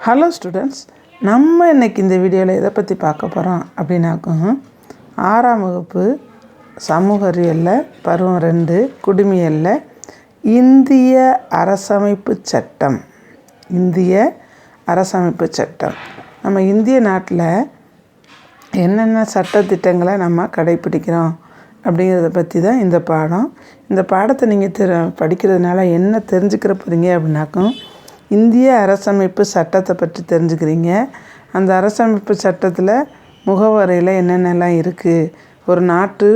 Hello students நம்ம இன்றைக்கி இந்த வீடியோவில் எதை பற்றி பார்க்க போகிறோம் அப்படின்னாக்கும் ஆறாம் வகுப்பு சமூக அறிவியலில் பருவம் ரெண்டு குடிமியலில் இந்திய அரசமைப்பு சட்டம். இந்திய அரசமைப்பு சட்டம். நம்ம இந்திய நாட்டில் என்னென்ன சட்டத்திட்டங்களை நம்ம கடைப்பிடிக்கிறோம் அப்படிங்கிறத பற்றி தான் இந்த பாடம். இந்த பாடத்தை நீங்கள் தெ படிக்கிறதுனால என்ன தெரிஞ்சுக்கிற போகிறீங்க அப்படின்னாக்கும் இந்திய அரசமைப்பு சட்டத்தை பற்றி தெரிஞ்சுக்கிறீங்க. அந்த அரசமைப்பு சட்டத்தில் முகவரையில் என்னென்னலாம் இருக்குது ஒரு நாட்டு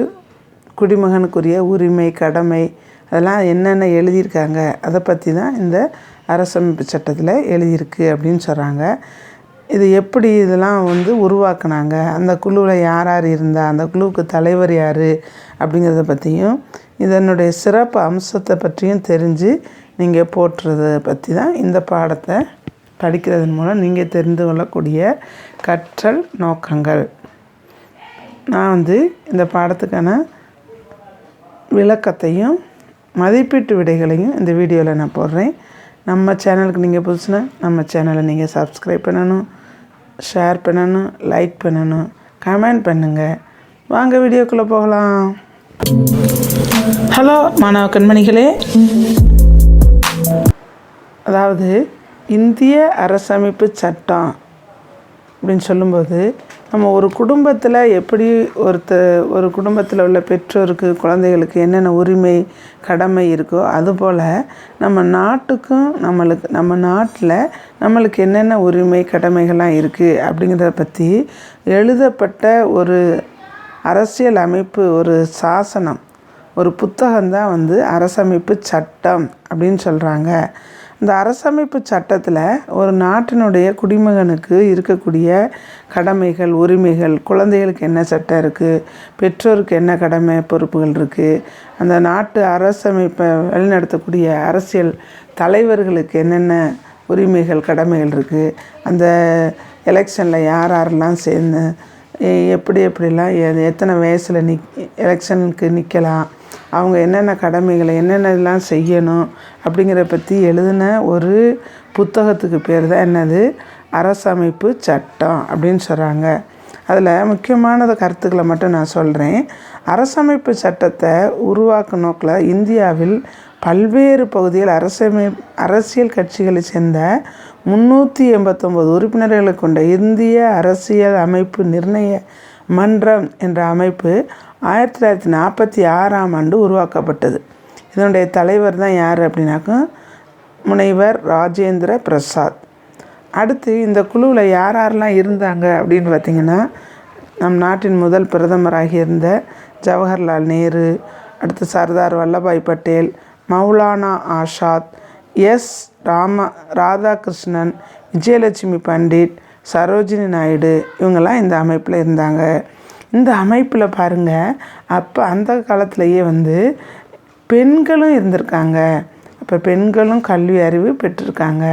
குடிமகனுக்குரிய உரிமை கடமை அதெல்லாம் என்னென்ன எழுதியிருக்காங்க? அதை பற்றி தான் இந்த அரசமைப்பு சட்டத்தில் எழுதியிருக்கு அப்படின்னு சொல்கிறாங்க இது எப்படி இதெல்லாம் வந்து உருவாக்குனாங்க? அந்த குழுவில் யார் யார் இருந்தால் அந்த குழுவுக்கு தலைவர் யார்? அப்படிங்கிறத பற்றியும் இதனுடைய சிறப்பு அம்சத்தை பற்றியும் தெரிஞ்சு நீங்கள் போட்டுறத பற்றி தான் இந்த பாடத்தை படிக்கிறதன் மூலம் நீங்கள் தெரிந்து கொள்ளக்கூடிய கற்றல் நோக்கங்கள். நான் வந்து இந்த பாடத்துக்கான விளக்கத்தையும் மதிப்பீட்டு விடைகளையும் இந்த வீடியோவில் நான் போடுறேன். நம்ம சேனலுக்கு நீங்கள் புதுசுனா நம்ம சேனலை நீங்கள் சப்ஸ்கிரைப் பண்ணணும் ஷேர் பண்ணணும் லைக் பண்ணணும் கமெண்ட் பண்ணுங்கள் வாங்க வீடியோக்குள்ளே போகலாம். ஹலோ மாணவ கண்மணிகளே. அதாவது இந்திய அரசமைப்பு சட்டம் அப்படின்னு சொல்லும்போது நம்ம ஒரு குடும்பத்தில் எப்படி ஒருத்த ஒரு குடும்பத்தில் உள்ள பெற்றோருக்கு குழந்தைகளுக்கு என்னென்ன உரிமை கடமை இருக்கோ அதுபோல் நம்ம நாட்டுக்கும் நம்மளுக்கு நம்ம நாட்டில் நம்மளுக்கு என்னென்ன உரிமை கடமைகள்லாம் இருக்குது அப்படிங்கிறத பற்றி எழுதப்பட்ட ஒரு அரசியல் அமைப்பு ஒரு சாசனம் ஒரு புத்தகம்தான் வந்து அரசமைப்பு சட்டம் அப்படின்னு சொல்கிறாங்க இந்த அரசமைப்பு சட்டத்தில் ஒரு நாட்டினுடைய குடிமகனுக்கு இருக்கக்கூடிய கடமைகள் உரிமைகள் குழந்தைகளுக்கு என்ன சட்டம் இருக்குது பெற்றோருக்கு என்ன கடமை பொறுப்புகள் இருக்குது அந்த நாட்டு அரசமைப்பை வழிநடத்தக்கூடிய அரசியல் தலைவர்களுக்கு என்னென்ன உரிமைகள் கடமைகள் இருக்குது அந்த எலெக்ஷனில் யார் யாரெல்லாம் சேர்ந்து எப்படி எப்படிலாம் எ- எத்தனை வயசில் நிக் எலெக்ஷனுக்கு நிற்கலாம் அவங்க என்னென்ன கடமைகளை என்னென்னலாம் செய்யணும் அப்படிங்கிறத பற்றி எழுதின ஒரு புத்தகத்துக்கு பேர் தான் என்னது? அரசமைப்பு சட்டம் அப்படின்னு சொல்கிறாங்க அதில் முக்கியமானது கருத்துக்களை மட்டும் நான் சொல்கிறேன் அரசமைப்பு சட்டத்தை உருவாக்க நோக்கில் இந்தியாவில் பல்வேறு பகுதியில் அரசமை அரசியல் கட்சிகளை சேர்ந்த முந்நூற்றி எண்பத்தொம்போது உறுப்பினர்களை கொண்ட இந்திய அரசியல் அமைப்பு நிர்ணய மன்றம் என்ற அமைப்பு ஆயிரத்தி தொள்ளாயிரத்தி நாற்பத்தி ஆறாம் ஆண்டு உருவாக்கப்பட்டது. இதனுடைய தலைவர் தான் யார் அப்படின்னாக்கா முனைவர் ராஜேந்திர பிரசாத். அடுத்து இந்த குழுவில் யார் யாரெல்லாம் இருந்தாங்க அப்படின்னு பார்த்தீங்கன்னா நம் நாட்டின் முதல் பிரதமராகி இருந்த ஜவஹர்லால் நேரு அடுத்து சர்தார் வல்லபாய் பட்டேல் மௌலானா ஆஷாத் எஸ் ராம ராதாகிருஷ்ணன் விஜயலட்சுமி பண்டிட் சரோஜினி நாயுடு இவங்கெல்லாம் இந்த அமைப்பில் இருந்தாங்க. இந்த அமைப்பில் பாருங்கள் அப்போ அந்த காலத்திலேயே வந்து பெண்களும் இருந்திருக்காங்க. அப்போ பெண்களும் கல்வி அறிவு பெற்றிருக்காங்க.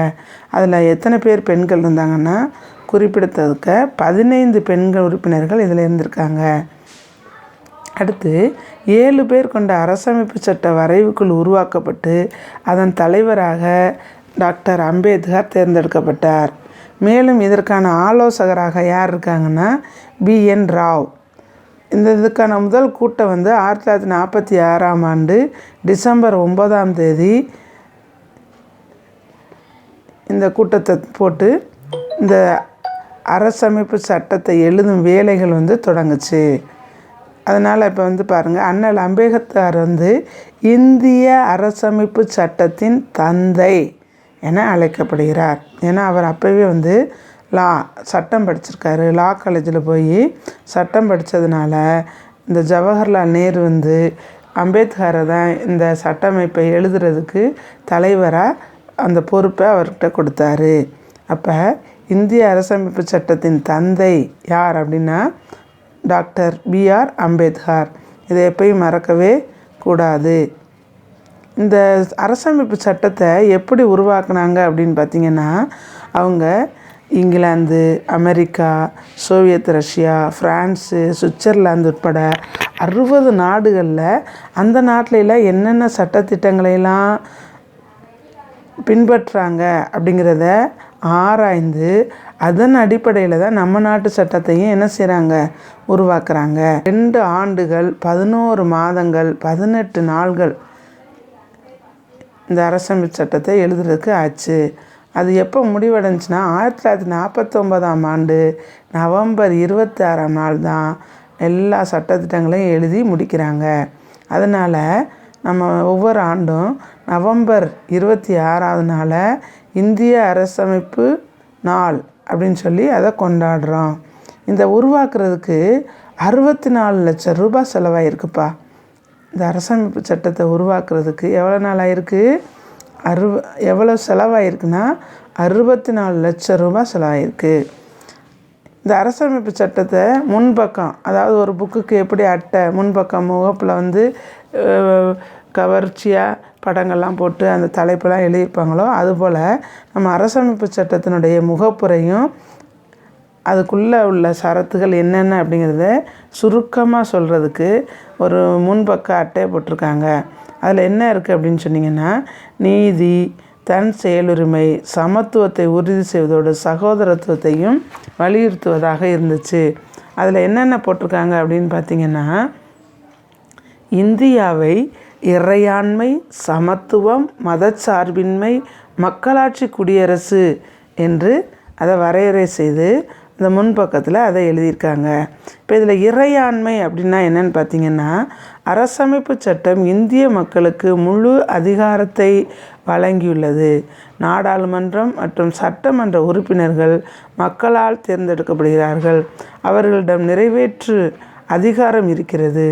அதில் எத்தனை பேர் பெண்கள் இருந்தாங்கன்னா குறிப்பிடத்தக்க பதினைந்து பெண்கள் உறுப்பினர்கள் இதில் இருந்திருக்காங்க. அடுத்து ஏழு பேர் கொண்ட அரசமைப்பு சட்ட வரைவுக்குள் உருவாக்கப்பட்டு அதன் தலைவராக டாக்டர் அம்பேத்கர் தேர்ந்தெடுக்கப்பட்டார். மேலும் இதற்கான ஆலோசகராக யார் இருக்காங்கன்னா பி. என். ராவ். இந்த இதுக்கான முதல் கூட்டம் வந்து ஆயிரத்தி தொள்ளாயிரத்தி நாற்பத்தி ஆறாம் ஆண்டு டிசம்பர் ஒன்பதாம் தேதி. இந்த கூட்டத்தை போட்டு இந்த அரசமைப்பு சட்டத்தை எழுதும் வேலைகள் வந்து தொடங்குச்சு. அதனால் இப்போ வந்து பாருங்கள் அண்ணல் அம்பேத்கர் வந்து இந்திய அரசமைப்பு சட்டத்தின் தந்தை என அழைக்கப்படுகிறார். ஏன்னா அவர் அப்போவே வந்து லா சட்டம் படிச்சிருக்காரு. லா காலேஜில் போய் சட்டம் படித்ததுனால இந்த ஜவஹர்லால் நேரு வந்து அம்பேத்கரை தான் இந்த சட்டமைப்பை எழுதுறதுக்கு தலைவராக அந்த பொறுப்பை அவர்கிட்ட கொடுத்தாரு. அப்போ இந்திய அரசமைப்பு சட்டத்தின் தந்தை யார் அப்படின்னா டாக்டர் பிஆர் அம்பேத்கர். இதை எப்பயும் மறக்கவே கூடாது. இந்த அரசமைப்பு சட்டத்தை எப்படி உருவாக்குனாங்க அப்படின்னு பார்த்தீங்கன்னா அவங்க England America Soviet Russia France Switzerland உட்பட அறுபது நாடுகளில் அந்த நாட்டிலலாம் என்னென்ன சட்டத்திட்டங்களையெல்லாம் பின்பற்றுறாங்க அப்படிங்கிறத ஆராய்ந்து அதன் அடிப்படையில் தான் நம்ம நாட்டு சட்டத்தையும் என்ன செய்கிறாங்க உருவாக்குறாங்க. ரெண்டு ஆண்டுகள் பதினோரு மாதங்கள் பதினெட்டு நாள்கள் இந்த அரசமைப்பு சட்டத்தை எழுதுறதுக்கு ஆச்சு. அது எப்போ முடிவடைஞ்சுன்னா ஆயிரத்தி தொள்ளாயிரத்தி நாற்பத்தொம்பதாம் ஆண்டு நவம்பர் இருபத்தி ஆறாம் நாள் தான் எல்லா சட்டத்திட்டங்களையும் எழுதி முடிக்கிறாங்க. அதனால் நம்ம ஒவ்வொரு ஆண்டும் நவம்பர் இருபத்தி ஆறாவது நாளை இந்திய அரசமைப்பு நாள் அப்படின்னு சொல்லி அதை கொண்டாடுறோம். இந்த உருவாக்குறதுக்கு அறுபத்தி நாலு லட்சம் ரூபாய் செலவாயிருக்குப்பா. இந்த அரசமைப்பு சட்டத்தை உருவாக்குறதுக்கு எவ்வளோ நாள் ஆயிருக்கு? அறு எவ்வளோ செலவாயிருக்குன்னா அறுபத்தி நாலு லட்சம் ரூபாய் செலவாயிருக்கு. இந்த அரசமைப்பு சட்டத்தை முன்பக்கம் அதாவது ஒரு புக்குக்கு எப்படி அட்டை முன்பக்கம் முகப்பில் வந்து கவர்ச்சியாக படங்கள்லாம் போட்டு அந்த தலைப்பெல்லாம் எழுதியிருப்பாங்களோ அதுபோல் நம்ம அரசமைப்பு சட்டத்தினுடைய முகப்புரையும் அதுக்குள்ளே உள்ள சரத்துகள் என்னென்ன அப்படிங்கிறத சுருக்கமாக சொல்கிறதுக்கு ஒரு முன்பக்க அட்டை போட்டிருக்காங்க. அதில் என்ன இருக்குது அப்படின்னு சொன்னிங்கன்னா நீதி தன் செயலுரிமை சமத்துவத்தை உறுதி செய்வதோடு சகோதரத்துவத்தையும் வலியுறுத்துவதாக இருந்துச்சு. அதில் என்னென்ன போட்டிருக்காங்க அப்படின்னு பார்த்தீங்கன்னா இந்தியாவை இறையாண்மை சமத்துவம் மதச்சார்பின்மை மக்களாட்சி குடியரசு என்று அதை வரையறை செய்து இந்த முன்பக்கத்தில் அதை எழுதியிருக்காங்க. இப்போ இதில் இறையாண்மை அப்படின்னா என்னன்னு பார்த்தீங்கன்னா அரசமைப்பு சட்டம் இந்திய மக்களுக்கு முழு அதிகாரத்தை வழங்கியுள்ளது. நாடாளுமன்றம் மற்றும் சட்டமன்ற உறுப்பினர்கள் மக்களால் தேர்ந்தெடுக்கப்படுகிறார்கள். அவர்களிடம் நிறைவேற்று அதிகாரம் இருக்கிறது.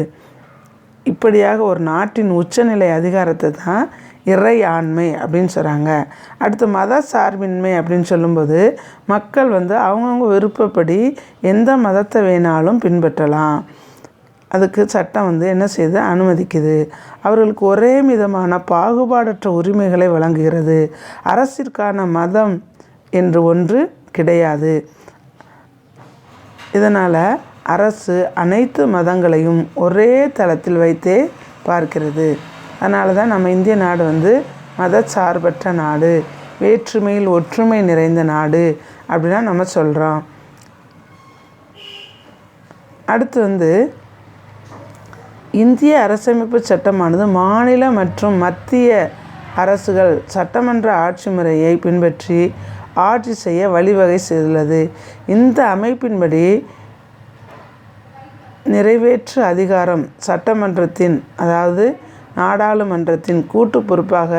இப்படியாக ஒரு நாட்டின் உச்சநிலை அதிகாரத்தை தான் இறையாண்மை அப்படின்னு சொல்கிறாங்க அடுத்து மத சார்பின்மை அப்படின்னு சொல்லும்போது மக்கள் வந்து அவங்கவுங்க விருப்பப்படி எந்த மதத்தை வேணாலும் பின்பற்றலாம். அதுக்கு சட்டம் வந்து என்ன செய்யுது அனுமதிக்குது. அவர்களுக்கு ஒரே விதமான பாகுபாடற்ற உரிமைகளை வழங்குகிறது. அரசிற்கான மதம் என்று ஒன்று கிடையாது. இதனால் அரசு அனைத்து மதங்களையும் ஒரே தளத்தில் வைத்தே பார்க்கிறது. அதனால தான் நம்ம இந்திய நாடு வந்து மதச்சார்பற்ற நாடு வேற்றுமையில் ஒற்றுமை நிறைந்த நாடு அப்படின்னா நம்ம சொல்கிறோம் அடுத்து வந்து இந்திய அரசமைப்பு சட்டமானது மாநில மற்றும் மத்திய அரசுகள் சட்டமன்ற ஆட்சி முறையை பின்பற்றி ஆட்சி செய்ய வழிவகை செய்துள்ளது. இந்த அமைப்பின்படி நிறைவேற்று அதிகாரம் சட்டமன்றத்தின் அதாவது நாடாளுமன்றத்தின் கூட்டு பொறுப்பாக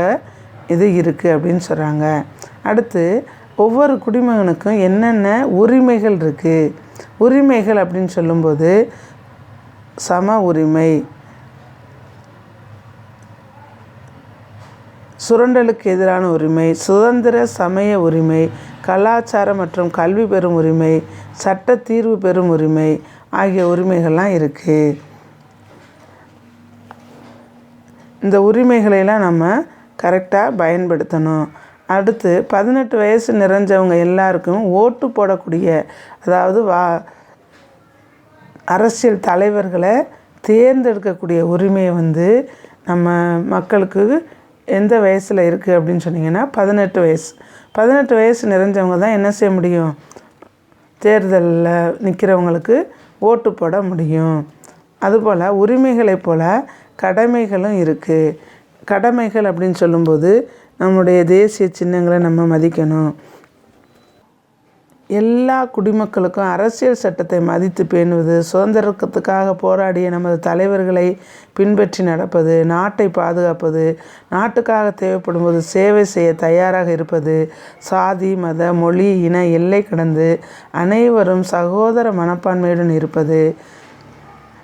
இது இருக்குது அப்படின்னு சொல்கிறாங்க அடுத்து ஒவ்வொரு குடிமகனுக்கும் என்னென்ன உரிமைகள் இருக்குது உரிமைகள் அப்படின்னு சொல்லும்போது சம உரிமை சுரண்டலுக்கு எதிரான உரிமை சுதந்திர சமய உரிமை கலாச்சார மற்றும் கல்வி பெறும் உரிமை சட்ட தீர்வு பெறும் உரிமை ஆகிய உரிமைகள்லாம் இருக்குது இந்த உரிமைகளையெல்லாம் நம்ம கரெக்டாக பயன்படுத்தணும். அடுத்து பதினெட்டு வயசு நிறைஞ்சவங்க எல்லாருக்கும் ஓட்டு போடக்கூடிய அதாவது வா அரசியல் தலைவர்களை தேர்ந்தெடுக்கக்கூடிய உரிமையை வந்து நம்ம மக்களுக்கு எந்த வயசில் இருக்குது அப்படின்னு சொன்னிங்கன்னா பதினெட்டு வயசு. பதினெட்டு வயசு நிறைஞ்சவங்க தான் என்ன செய்ய முடியும்? தேர்தலில் நிற்கிறவங்களுக்கு ஓட்டு போட முடியும். அதுபோல் உரிமைகளைப் போல் கடமைகளும் இருக்குது கடமைகள் அப்படின்னு சொல்லும்போது நம்முடைய தேசிய சின்னங்களை நம்ம மதிக்கணும். எல்லா குடிமக்களுக்கும் அரசியல் சட்டத்தை மதித்து பேணுவது சுதந்திரத்துக்காக போராடிய நமது தலைவர்களை பின்பற்றி நடப்பது நாட்டை பாதுகாப்பது நாட்டுக்காக தேவைப்படும் போது சேவை செய்ய தயாராக இருப்பது சாதி மத மொழி இன எல்லை கடந்து அனைவரும் சகோதர மனப்பான்மையுடன் இருப்பது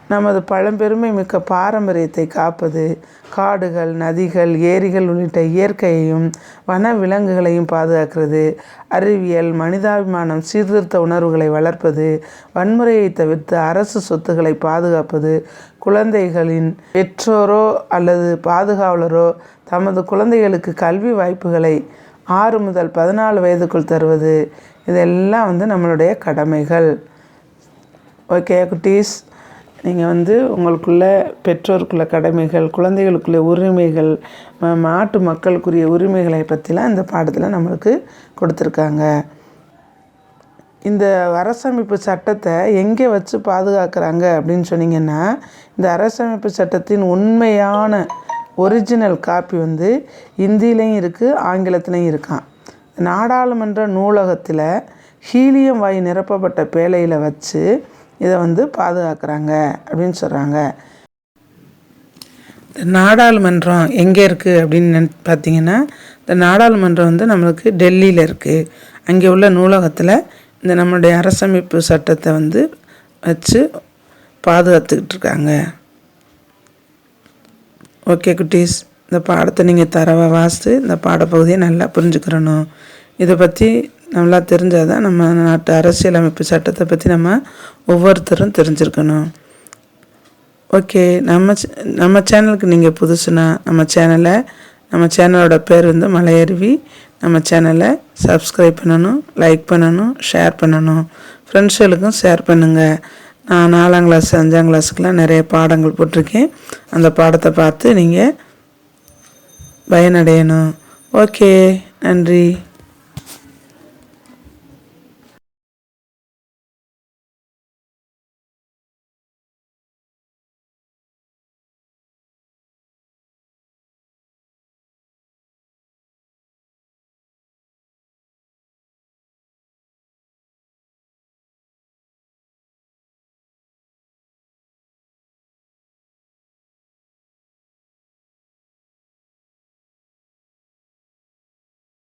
நமது பழம்பெருமை மிக்க பாரம்பரியத்தை காப்பது காடுகள் நதிகள் ஏரிகள் உள்ளிட்ட இயற்கையையும் வன விலங்குகளையும் பாதுகாக்கிறது. அறிவியல் மனிதாபிமானம் சீர்திருத்த உணர்வுகளை வளர்ப்பது வன்முறையை தவிர்த்து அரசு சொத்துக்களை பாதுகாப்பது குழந்தைகளின் பெற்றோரோ அல்லது பாதுகாவலரோ தமது குழந்தைகளுக்கு கல்வி வாய்ப்புகளை ஆறு முதல் பதினாலு வயதுக்குள் தருவது. இதெல்லாம் வந்து நம்மளுடைய கடமைகள். ஓகே குட்டீஸ்? நீங்கள் வந்து உங்களுக்குள்ள பெற்றோருக்குள்ள கடமைகள் குழந்தைகளுக்குள்ள உரிமைகள் மாட்டு நாட்டு மக்களுக்குரிய உரிமைகளை பற்றிலாம் இந்த பாடத்தில் நம்மளுக்கு கொடுத்துருக்காங்க. இந்த அரசமைப்பு சட்டத்தை எங்கே வச்சு பாதுகாக்கிறாங்க அப்படின்னு சொன்னீங்கன்னா இந்த அரசமைப்பு சட்டத்தின் உண்மையான ஒரிஜினல் காப்பி வந்து இந்தியிலையும் இருக்குது ஆங்கிலத்திலையும் இருக்கான் நாடாளுமன்ற நூலகத்தில் ஹீலியம் வாயு நிரப்பப்பட்ட பேழையில் வச்சு இதை வந்து பாதுகாக்கிறாங்க அப்படின்னு சொல்கிறாங்க இந்த நாடாளுமன்றம் எங்கே இருக்குது அப்படின்னு நினை- பார்த்தீங்கன்னா இந்த நாடாளுமன்றம் வந்து நம்மளுக்கு டெல்லியில் இருக்குது அங்கே உள்ள நூலகத்தில் இந்த நம்மளுடைய அரசமைப்பு சட்டத்தை வந்து வச்சு பாதுகாத்துக்கிட்டு இருக்காங்க. ஓகே குட்டீஸ் இந்த பாடத்தை நீங்கள் தரவை வாசித்து இந்த பாடப்பகுதியை நல்லா புரிஞ்சுக்கிறணும். இதை பற்றி நல்லா தெரிஞ்சால் தான் நம்ம நாட்டு அரசியலமைப்பு சட்டத்தை பற்றி நம்ம ஒவ்வொருத்தரும் தெரிஞ்சிருக்கணும். ஓகே நம்ம சே- நம்ம சேனலுக்கு நீங்கள் புதுசுனா நம்ம சேனலை நம்ம சேனலோட பேர் வந்து மலையருவி. நம்ம சேனலை சப்ஸ்கிரைப் பண்ணணும் லைக் பண்ணணும் ஷேர் பண்ணணும். ஃப்ரெண்ட்ஸுகளுக்கும் ஷேர் பண்ணுங்கள் நான் நாலாம் கிளாஸ் அஞ்சாம் கிளாஸுக்கெலாம் நிறைய பாடங்கள் போட்டிருக்கேன். அந்த பாடத்தை பார்த்து நீங்கள் பயனடையணும். ஓகே நன்றி.